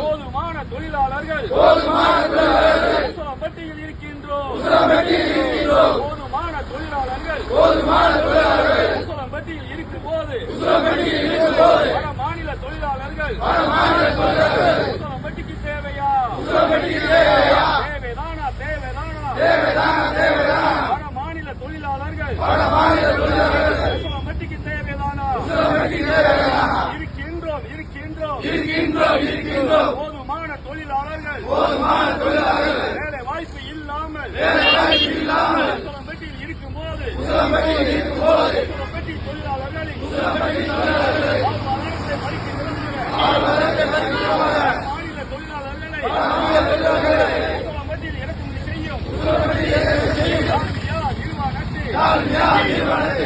போதுமான தொழிலாளர்கள். உசலம்பட்டியில் இருக்கின்றோம். போதுமான தொழிலாளர்கள். உசலம்பட்டியில் இருக்கும் போது வட மாநில தொழிலாளர்கள். உசலம்பட்டிக்கு தேவையா? தேவைதானா? தேவைதானா? வட மாநில தொழிலாளர்கள். உசலம்பட்டிக்கு தேவைதானா? இருக்கின்றோம் இருக்கின்றோம் போதுமான தொழிலாளர்கள். வேலை வாய்ப்பு இல்லாமல். உசலம்பட்டியில் இருக்கும் போது உசலம்பட்டி தொழிலாளர்களின் வாழ்வாதாரத்தை பறிக்கின்ற மாநில தொழிலாளர்களை உசலம்பட்டியில் இறக்குமதி செய்யும். நிர்வாகத்தை? ஒருவரை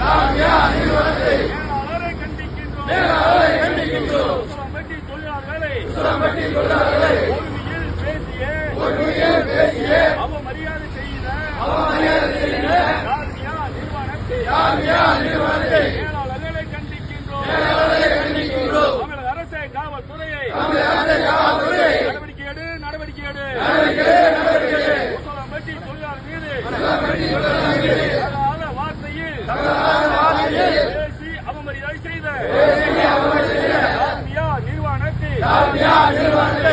தாழ்மையா, நிர்வாகத்தை மேலாளரை கண்டிக்கின்றோம். உசலம்பட்டி தொழிலாளர்களை ஒருமையில் பேசிய அவமரியாதை செய்த தாழ்மையா, நிர்வாகத்தை மேலாளர்களை கண்டிக்கின்றோம் தமிழக அரசை காவல்துறையை நடவடிக்கை எடு நடவடிக்கை எடு உசலம்பட்டி தொழிலாளர் மீது தகாத வார்த்தையில் பேசி அவமரியாதை செய்த தாழ்மையா, நிர்வாணத்தை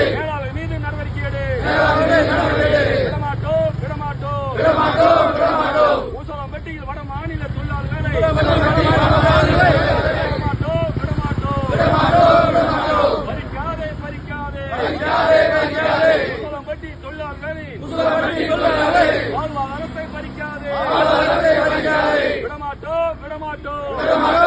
மேலாளர் மீது நடவடிக்கை எடு விடமாட்டோம் விடமாட்டோம் உசலம்பட்டியில் வட மாநில தொழிலாளர்களை விடமாட்டோம் விடமாட்டோம்